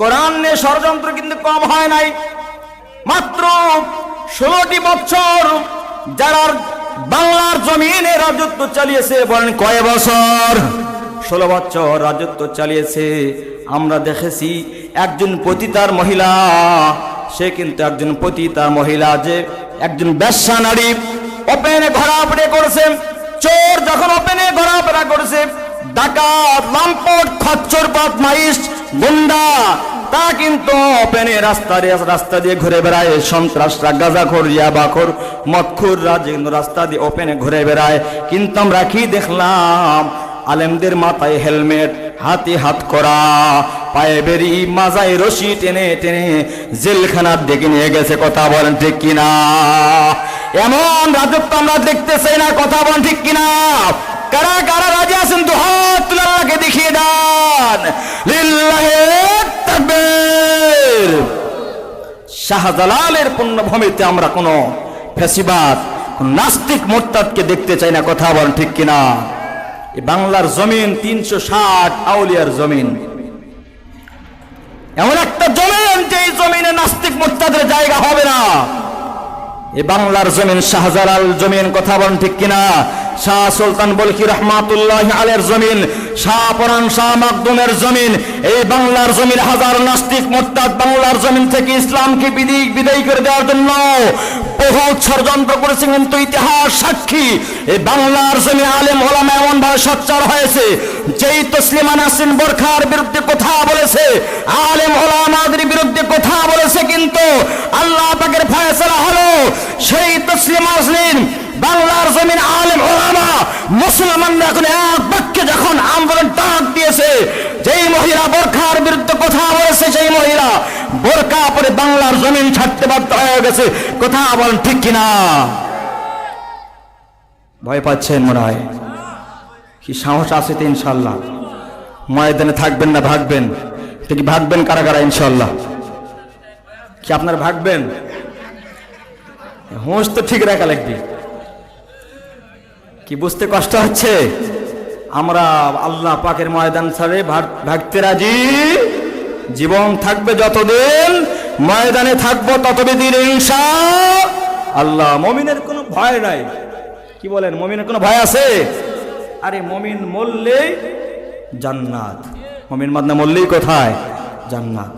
কোরআন নিয়ে ষড়যন্ত্র কিন্তু কম হয় নাই। মাত্র ষোলোটি বছর যারা বাংলার জমিনে রাজত্ব চালিয়েছে, বলেন কয় বছর? ষোলো বছর রাজত্ব চালিয়েছে। আমরা দেখেছি একজন পতিতার মহিলা, সে কিন্তু একজন পতিতার মহিলা যে একজন ব্যবসা নারী, ওপেনে ঘোরাফেরা করেছে, চোর যখন ওপেনে ঘোরাফেরা করেছে ডাকাত লাম্পট খচ্চর মাইস, গুন্ডা, তা কিন্তু ওপেনে রাস্তা রাস্তা দিয়ে ঘুরে বেড়ায়। সন্ত্রাসরা রাস্তা দিয়ে ওপেনে ঘুরে বেড়ায়। কিন্তু আমরা কি দেখলাম? আলেমদের মাথায় হেলমেট, হাতে হাত করা, পায়ে বেরি, মাজায় রশি টেনে টেনে জেলখানার দিকে নিয়ে গেছে। কথা বলেন ঠিক কিনা? এমন রাজত্ব আমরা দেখতে চাই না। কথা বলেন ঠিক কিনা? কারা কারা রাজি আছেন তো শাহজালালের পুণ্যভূমিতে আমরা কোনো ফেসিবাদ নাস্তিক মোরতাদকে দেখতে চাই না, কথা বলেন ঠিক কিনা? বাংলার জমিন তিনশো ষাট আউলিয়ার জমিন। এমন একটা জমিন যে জমিনে নাস্তিক মোরতাদের জায়গা হবে না। এ বাংলার জমিন, শাহজালাল জমিন, কথা বলেন ঠিক কিনা? শাহ সুলতান বলকি রহমাতুল্লাহ আলের জমিন, শাহ পরান শাহ মাকদুমের জমিন, এই বাংলার জমিন হাজার নাস্তিক মোরতাদ বাংলার জমিন থেকে ইসলামকে বিদিক বিদায়ী করে দেওয়ার জন্য বহু ষড়যন্ত্র করেছে কিন্তু ইতিহাস সাক্ষী। এই বাংলার জমি আলেম ওলামা এমন ভাবে সচ্চার হয়েছে, যেই তসলিমা নাসরিন বোরখার বিরুদ্ধে কথা বলেছে, আলেম ওলামাদের বিরুদ্ধে কথা বলেছে কিন্তু আল্লাহ পাকের ফয়সালা হলো সেই তসলিমা নাসরিন বাংলার জমিন আলেম ওলামা, মুসলমানরা এখন এক বাক্যে যখন আন্দোলন ডাক দিয়েছে, যেই মহিলা বোরখার বিরুদ্ধে কথা বলেছে, সেই মহিলা বোরখা পরে বাংলার জমিন ছাড়তে বাধ্য হয়ে গেছে। কথা বলেন ঠিক কিনা? ভয় পাচ্ছেন মনে হয়? কি সাহস আছে তো ইনশাল্লাহ? ময়দানে থাকবেন না, ভাগবেন। তো কি ভাগবেন কারা কারা ইনশাল্লাহ? কি আপনার ভাগবেন? হোঁশ তো ঠিক রাখা লাগবে। কি বুঝতে কষ্ট হচ্ছে? আমরা আল্লাহ পাকের ময়দান ছাড়ে ভাগ- ভাগতে রাজি। জীবন থাকবে যতদিন, ময়দানে থাকব ততদিন ইনশা আল্লাহ মমিনের কোনো ভয় নাই। কি বলেন, মমিনের কোনো ভয় আছে? আরে মমিন মরলেই জান্নাত। মমিন মাদনা মরলেই কোথায়? জান্নাত।